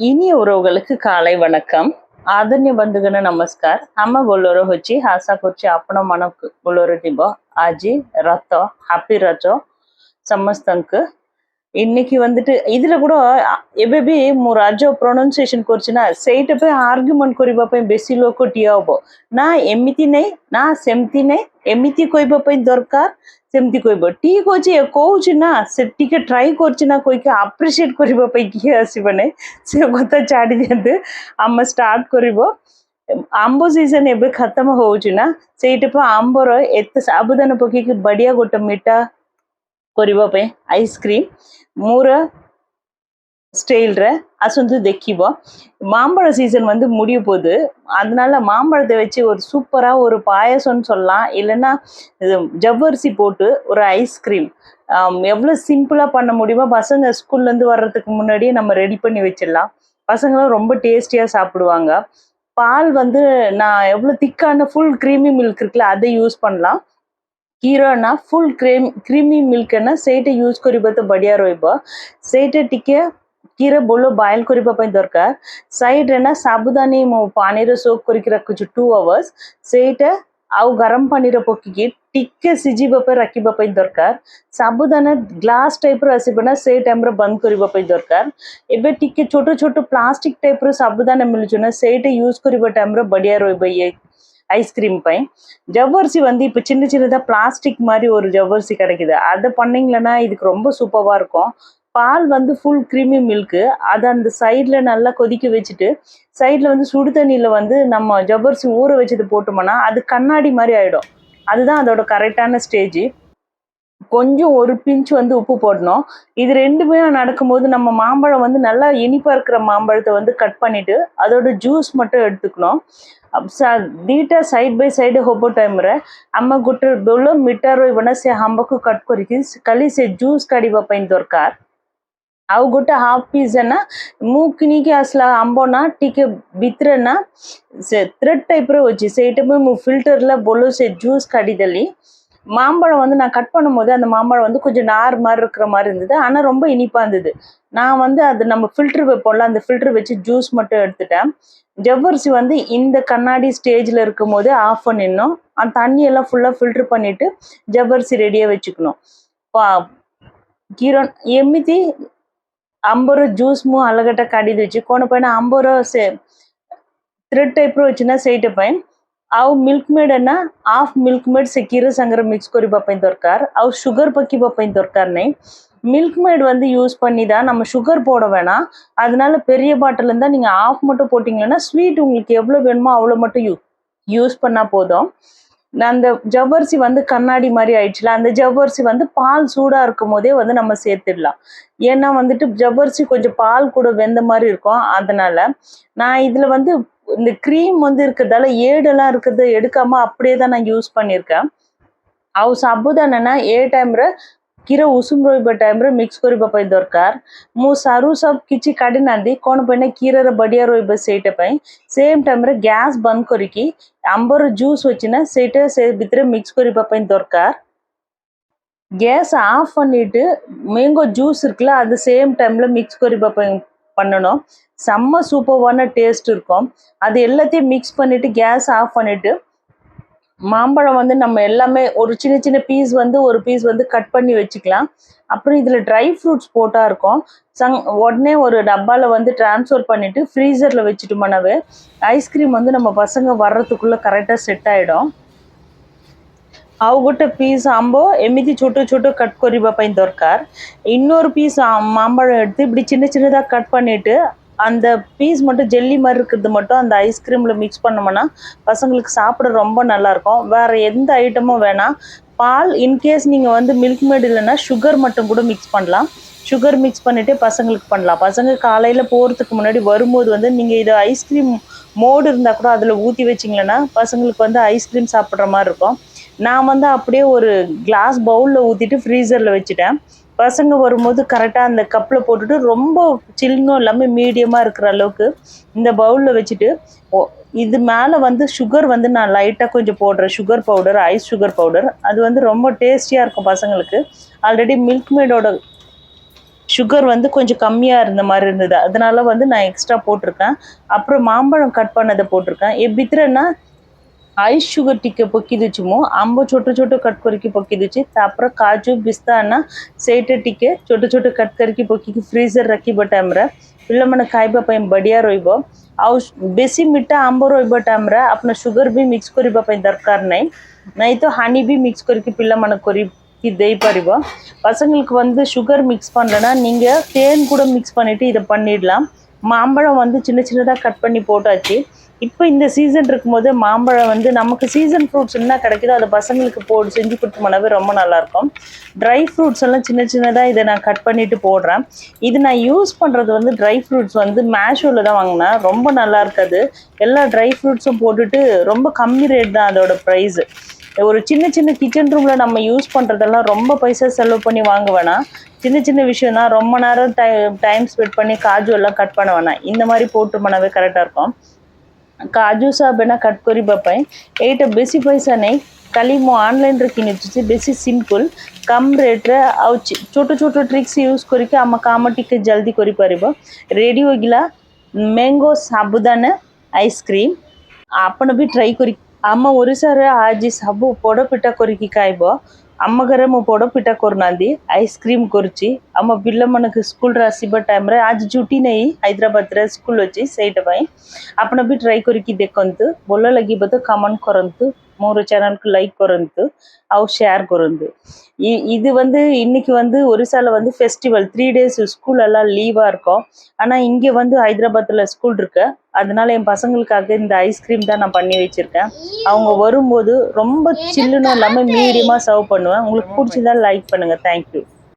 இனிய உறவுகளுக்கு காலை வணக்கம் ಆದನ್ಯ ಬಂಧುಗಣ ನಮಸ್ಕಾರ ನಮ್ಮ ಬೋಲೋರ ହେଉଛି ಆಶା କରୁଛି ଆପଣମାନଙ୍କ ବୋଲର ଥିବ ଆଜି ରଥ ହାପି ରଜ ସମସ୍ତଙ୍କୁ இன்னைக்கு வந்துட்டு இதுல கூட ଏବେ ମୁଁ ରାଜ ପ୍ରନାଉନ୍ସିଏସନ କରୁଛି ନା ସେଇଟା ପାଇଁ ଆର୍ଗ୍ୟୁମେଣ୍ଟ କରିବା ପାଇଁ ବେଶୀ ଲୋକ ଠିଆ ହବ ନା ଏମିତି ନାହିଁ ନା ସେମିତି ନାହିଁ ଏମିତି କହିବା ପାଇଁ ଦରକାର ସେମିତି କହିବ ଠିକ ଅଛି ଏ କହୁଛି ନା ସେ ଟିକେ ଟ୍ରାଇ କରୁଛି ନା କହିକି ଆପ୍ରିସିଏଟ କରିବା ପାଇଁ କିଏ ଆସିବ ନାହିଁ ସେ କଥା ଛାଡ଼ି ଦିଅନ୍ତୁ ଆମେ ଷ୍ଟାର୍ଟ କରିବ ଆମ୍ବ ସିଜନ ଏବେ ଖତମ ହଉଛି ନା ସେଇଟା ପାଇଁ ଆମ୍ବର ଏତେ ସାବଧାନ ପକେଇକି ବଢିଆ ଗୋଟେ ମିଠା କରିବା ପାଇଁ ஐஸ்கிரீம் மூற ஸ்டைல்ற அசந்து தெக்கிவ மாம்பழ சீசன் வந்து முடிய போகுது அதனால மாம்பழத்தை வச்சு ஒரு சூப்பராக ஒரு பாயசம்னு சொல்லலாம் இல்லைன்னா இது ஜவ்வரிசி போட்டு ஒரு ஐஸ்கிரீம் எவ்வளோ சிம்பிளாக பண்ண முடியுமோ பசங்க ஸ்கூல்லேருந்து வர்றதுக்கு முன்னாடியே நம்ம ரெடி பண்ணி வச்சிடலாம் பசங்களும் ரொம்ப டேஸ்டியாக சாப்பிடுவாங்க பால் வந்து நான் எவ்வளோ திக்கான ஃபுல் க்ரீமி மில்க் இருக்குல்ல அதை யூஸ் பண்ணலாம் କ୍ଷୀରନା ଫୁଲ୍ କ୍ରିମ୍ କ୍ରିମି ମିଲ୍କନା ସେଇଟା ୟୁଜ୍ କରିବା ତ ବଢ଼ିଆ ରହିବ ସେଇଟା ଟିକେ କ୍ଷୀର ବୋଲ ବଏଲ୍ କରିବା ପାଇଁ ଦରକାର ସାଇଡ଼୍ରେ ନା ସାବୁଦାନୀ ମୁଁ ପାଣିରେ ସୋକ୍ କରିକି ରଖୁଛି ଟୁ ଆୱାର୍ସ ସେଇଟା ଆଉ ଗରମ ପାଣିରେ ପକେଇକି ଟିକେ ସିଝିବା ପାଇଁ ରଖିବା ପାଇଁ ଦରକାର ସାବୁଦାନା ଗ୍ଲାସ୍ ଟାଇପ୍ର ଆସିବ ନା ସେଇ ଟାଇମ୍ରେ ବନ୍ଦ କରିବା ପାଇଁ ଦରକାର ଏବେ ଟିକେ ଛୋଟ ଛୋଟ ପ୍ଲାଷ୍ଟିକ୍ ଟାଇପ୍ର ସାବୁଦାନା ମିଳୁଛି ନା ସେଇଟା ୟୁଜ୍ କରିବା ଟାଇମ୍ରେ ବଢ଼ିଆ ରହିବ ଇଏ ஐஸ்கிரீம் பை. ஜவ்வரிசி வந்து இப்போ சின்ன சின்னதாக பிளாஸ்டிக் மாதிரி ஒரு ஜவ்வரிசி கிடைக்குது. அதை பண்ணிங்களேன்னா இதுக்கு ரொம்ப சூப்பராக இருக்கும். பால் வந்து ஃபுல் க்ரீமி மில்க்கு அதை அந்த சைடில் நல்லா கொதிக்க வச்சுட்டு சைடில் வந்து சுடு தண்ணியில் வந்து நம்ம ஜவ்வரிசி ஊற வச்சது போட்டோம்னா அது கண்ணாடி மாதிரி ஆகிடும் அதுதான் அதோட கரெக்டான ஸ்டேஜ் கொஞ்சம் ஒரு பிஞ்ச் வந்து உப்பு போடணும் இது ரெண்டுமே நடக்கும்போது நம்ம மாம்பழம் வந்து நல்லா இனிப்பாக இருக்கிற மாம்பழத்தை வந்து கட் பண்ணிவிட்டு அதோட ஜூஸ் மட்டும் எடுத்துக்கணும் ದೀಟ ಸೈಡ್ ಬೈ ಸೈಡ್ ಹೋಗೋ ಟೈಮ್ರೆ ಅಮ್ಮ ಗುಟ್ರ ಬೆಳ್ಳು ಮಿಟ್ಟರು ಒಣಸಿ ಹಂಬಕ್ಕೂ ಕಟ್ಕೊರಿಕಿ ಕಲಿಸಿ ಜ್ಯೂಸ್ ಕಡಿವ ಪೈನ್ ದೊರ್ಕಾರ್ ಅವು ಗುಟ್ಟ ಹಾಫ್ ಪೀಸನ್ನ ಮೂಕಿನಿಗೆ ಅಸಲ ಅಂಬೋನ ಟೀಕೆ ಬಿತ್ರನ್ನ ಥ್ರೆಡ್ ಟೈಪ್ರ ವಚ್ಚಿ ಸೇಟಮೇ ಫಿಲ್ಟರ್ಲ ಬೊಲೋಸೆ ಜ್ಯೂಸ್ ಕಡಿದಲ್ಲಿ மாம்பழம் வந்து நான் கட் பண்ணும்போது அந்த மாம்பழம் வந்து கொஞ்சம் நார் மாதிரி இருக்கிற மாதிரி இருந்தது. ஆனால் ரொம்ப இனிப்பாக இருந்தது. நான் வந்து அது நம்ம ஃபில்ட்ரு வைப்போம்ல அந்த ஃபில்ட்ரு வச்சு ஜூஸ் மட்டும் எடுத்துட்டேன். ஜவ்வரிசி வந்து இந்த கண்ணாடி ஸ்டேஜில் இருக்கும் போது ஆஃப் பண்ணிடணும் அந்த தண்ணியெல்லாம் ஃபுல்லாக ஃபில்ட்ரு பண்ணிவிட்டு ஜவ்வரிசி ரெடியாக வச்சுக்கணும். கீரன் எம்மிதி ஐம்பது ரூபா జ్యూస్ము అలగట కడిది వచ్చి కొనపైన சே త్రెడ్ டைப்பரும் வச்சுன்னா సైట్ பையன். ଆଉ ମିଲ୍କ ମେଡ୍ ନା ହାଫ୍ ମିଲ୍କ ମେଡ୍ ସେ କ୍ଷୀର ସାଙ୍ଗରେ ମିକ୍ସ କରିବା ପାଇଁ ଦରକାର ଆଉ ସୁଗର ପକାଇବା ପାଇଁ ଦରକାର ନାହିଁ மில்க் மேட் வந்து யூஸ் பண்ணி தான் நம்ம சுகர் போட வேணாம் அதனால பெரிய பாட்டில் இருந்தால் நீங்கள் ஆஃப் மட்டும் போட்டிங்கன்னா ஸ்வீட் உங்களுக்கு எவ்வளோ வேணுமோ அவ்வளோ மட்டும் யூ யூஸ் பண்ணால் போதும் அந்த ஜவ்வரிசி வந்து கண்ணாடி மாதிரி ஆயிடுச்சுல அந்த ஜவ்வரிசி வந்து பால் சூடாக இருக்கும் போதே வந்து நம்ம சேர்த்துடலாம். ஏன்னா வந்துட்டு ஜவ்வரிசி கொஞ்சம் பால் கூட வெந்த மாதிரி இருக்கும். அதனால நான் இதில் வந்து இந்த க்ரீம் வந்து இருக்கிறதால ஏடெல்லாம் இருக்கிறது எடுக்காமல் அப்படியே தான் நான் யூஸ் பண்ணியிருக்கேன். அವು ಸಾಬುದಾನನ ஏ டைமில் କ୍ଷୀର ଉଷୁମ ରହିବା ଟାଇମ୍ରେ ମିକ୍ସ କରିବା ପାଇଁ ଦରକାର ମୁଁ ସାରୁ ସବୁ କିଛି କାଢ଼ି ନାହାନ୍ତି କ'ଣ ପାଇଁ ନା କ୍ଷୀରରେ ବଢ଼ିଆ ରହିବ ସେଇଟା ପାଇଁ ସେମ୍ ଟାଇମ୍ରେ ଗ୍ୟାସ୍ ବନ୍ଦ କରିକି ଆମ୍ବର ଜୁସ୍ ଅଛି ନା ସେଇଟା ସେ ଭିତରେ ମିକ୍ସ କରିବା ପାଇଁ ଦରକାର கேஸ் ஆஃப் பண்ணிட்டு மேங்கோ ஜூஸ் இருக்குல்ல அது சேம் டைம்ல மிக்ஸ் କରିବା ପାଇଁ பண்ணணும் செம்ம சூப்பர்வான டேஸ்ட் இருக்கும் அது எல்லாத்தையும் மிக்ஸ் பண்ணிட்டு கேஸ் ஆஃப் பண்ணிட்டு மாம்பழம் வந்து நம்ம எல்லாமே ஒரு சின்ன சின்ன பீஸ் வந்து ஒரு பீஸ் வந்து கட் பண்ணி வச்சுக்கலாம் அப்புறம் இதில் ட்ரை ஃப்ரூட்ஸ் போட்டால் இருக்கும் சங் உடனே ஒரு டப்பாவில் வந்து ட்ரான்ஸ்ஃபர் பண்ணிவிட்டு ஃப்ரீசரில் வச்சுட்டோம்னாவே ஐஸ்கிரீம் வந்து நம்ம பசங்க வர்றதுக்குள்ளே கரெக்டாக செட் ஆகிடும் ଆଉ ଗୋଟେ ପିସ୍ ଆମ୍ବ ଏମିତି ଛୋଟ ଛୋଟ କଟ୍ କରିବା ପାଇଁ ଦରକାର இன்னொரு பீஸ் மாம்பழம் எடுத்து இப்படி சின்ன சின்னதாக கட் பண்ணிட்டு அந்த பீஸ் மட்டும் ஜெல்லி மாதிரி இருக்கிறது மட்டும் அந்த ஐஸ்கிரீமில் மிக்ஸ் பண்ணோம்னா பசங்களுக்கு சாப்பிட ரொம்ப நல்லாயிருக்கும் வேறு எந்த ஐட்டமும் வேணாம். பால் இன்கேஸ் நீங்கள் வந்து மில்க் மேட் இல்லைன்னா சுகர் மட்டும் கூட மிக்ஸ் பண்ணலாம். சுகர் மிக்ஸ் பண்ணிவிட்டு பசங்களுக்கு பண்ணலாம். பசங்க காலையில் போகிறதுக்கு முன்னாடி வரும்போது வந்து நீங்கள் இது ஐஸ்கிரீம் மோடு இருந்தால் கூட அதில் ஊற்றி வச்சிங்களேன்னா பசங்களுக்கு வந்து ஐஸ்கிரீம் சாப்பிட்ற மாதிரி இருக்கும். நான் வந்து அப்படியே ஒரு கிளாஸ் பவுலில் ஊற்றிட்டு ஃப்ரீசரில் வச்சுட்டேன். பசங்க வரும்போது கரெக்டாக அந்த கப்பில் போட்டுட்டு ரொம்ப சில்லும் இல்லாமல் மீடியமாக இருக்கிற அளவுக்கு இந்த பவுலில் வச்சுட்டு ஓ இது மேலே வந்து சுகர் வந்து நான் லைட்டாக கொஞ்சம் போடுறேன். Sugar powder ice sugar powder அது வந்து ரொம்ப டேஸ்டியாக இருக்கும் பசங்களுக்கு. ஆல்ரெடி மில்க் மேடோட சுகர் வந்து கொஞ்சம் கம்மியாக இருந்த மாதிரி இருந்தது. அதனால வந்து நான் எக்ஸ்ட்ரா போட்டிருக்கேன். அப்புறம் மாம்பழம் கட் பண்ணதை போட்டிருக்கேன். எப்படி ଭିତରେ ନା ଆଇସ୍ ସୁଗର ଟିକେ ପକେଇ ଦେଉଛି ମୁଁ ଆମ୍ବ ଛୋଟ ଛୋଟ କଟ୍ କରିକି ପକେଇ ଦେଉଛି ତାପରେ କାଜୁ ପିସ୍ତା ନା ସେଇଟା ଟିକେ ଛୋଟ ଛୋଟ କଟ୍ କରିକି ପକେଇକି ଫ୍ରିଜରେ ରଖିବ ଟାଇମ୍ରେ ପିଲାମାନେ ଖାଇବା ପାଇଁ ବଢ଼ିଆ ରହିବ ଆଉ ବେଶୀ ମିଠା ଆମ୍ବ ରହିବ ଟାଇମ୍ରେ ଆପଣ ସୁଗର ବି ମିକ୍ସ କରିବା ପାଇଁ ଦରକାର ନାହିଁ ନାଇଁ ତ ହାନି ବି ମିକ୍ସ କରିକି ପିଲାମାନଙ୍କୁ କରିକି ଦେଇପାରିବ பசங்களுக்கு வந்து சுகர் மிக்ஸ் பண்ணலன்னா நீங்கள் தேன் கூட மிக்ஸ் பண்ணிவிட்டு இதை பண்ணிடலாம் மாம்பழம் வந்து சின்ன சின்னதாக கட் பண்ணி போட்டாச்சு இப்போ இந்த சீசன் இருக்கும்போது மாம்பழம் வந்து நமக்கு சீசன் ஃப்ரூட்ஸ் என்ன கிடைக்குதோ அதை பசங்களுக்கு போட்டு செஞ்சு கொடுத்தோம்னாவே ரொம்ப நல்லாயிருக்கும் ட்ரை ஃப்ரூட்ஸ் எல்லாம் சின்ன சின்னதாக இதை நான் கட் பண்ணிட்டு போடுறேன். இது நான் யூஸ் பண்ணுறது வந்து ட்ரை ஃப்ரூட்ஸ் வந்து மேஷோவில் தான் வாங்கினேன். ரொம்ப நல்லா இருக்காது. எல்லா ட்ரை ஃப்ரூட்ஸும் போட்டுட்டு ரொம்ப கம்மி ரேட் தான் அதோட ப்ரைஸு ஒரு சின்ன சின்ன கிச்சன் ரூமில் நம்ம யூஸ் பண்ணுறதெல்லாம் ரொம்ப பைசா செலவு பண்ணி வாங்க வேணாம் சின்ன சின்ன விஷயம் தான் ரொம்ப நேரம் டை டைம் ஸ்பெண்ட் பண்ணி காஜு எல்லாம் கட் பண்ண வேணாம். இந்த மாதிரி போட்டு பண்ணவே கரெக்டாக இருக்கும். କାଜୁ ସାବେନା କଟ୍ କରିବା ପାଇଁ ଏଇଟା ବେଶୀ ପଇସା ନେଇ କାଲି ମୁଁ ଅନଲାଇନ୍ରେ କିଣିଛି ବେଶୀ ସିମ୍ପଲ୍ କମ୍ ରେଟ୍ରେ ଆଉ ଚି- ଛୋଟ ଛୋଟ ଟ୍ରିକ୍ସ ୟୁଜ୍ କରିକି ଆମ କାମ ଟିକେ ଜଲ୍ଦି କରିପାରିବ ରେଡ଼ି ହୋଇଗଲା ମ୍ୟାଙ୍ଗୋ ସାବୁଦାନା ଆଇସ୍କ୍ରିମ୍ ଆପଣ ବି ଟ୍ରାଏ କରି ଆମ ଓଡ଼ିଶାରେ ଆଜି ସବୁ ପୋଡ଼ପିଠା କରିକି ଖାଇବ ଆମ ଘରେ ମୁଁ ପୋଡ଼ପିଠା କରୁନାହାନ୍ତି ଆଇସ୍କ୍ରିମ୍ କରୁଛି ଆମ ପିଲାମାନଙ୍କୁ ସ୍କୁଲରେ ଆସିବା ଟାଇମ୍ରେ ଆଜି ଛୁଟି ନେଇ ହାଇଦ୍ରାବାଦରେ ସ୍କୁଲ ଅଛି ସେଇଟା ପାଇଁ ଆପଣ ବି ଟ୍ରାଏ କରିକି ଦେଖନ୍ତୁ ଭଲ ଲାଗିବ ତ କମେଣ୍ଟ କରନ୍ତୁ ମୋର சேனலுக்கு லைக் କରନ୍ତୁ ଆଉ ஷேர் କରନ୍ତୁ இ- இது வந்து இன்னைக்கு வந்து ஒரிசால வந்து ஃபெஸ்டிவல் த்ரீ டேஸ் ஸ்கூல் எல்லாம் லீவாக இருக்கும் ஆனால் இங்கே வந்து ஹைதராபாத்தில் ஸ்கூல் இருக்கு அதனால என் பசங்களுக்காக இந்த ஐஸ்கிரீம் தான் நான் பண்ணி வச்சிருக்கேன். அவங்க வரும்போது ரொம்ப சில்லுன்னு இல்லாமல் மீடியமாக சர்வ் பண்ணுவேன். உங்களுக்கு பிடிச்சிருந்தா லைக் பண்ணுங்கள் தேங்க்யூ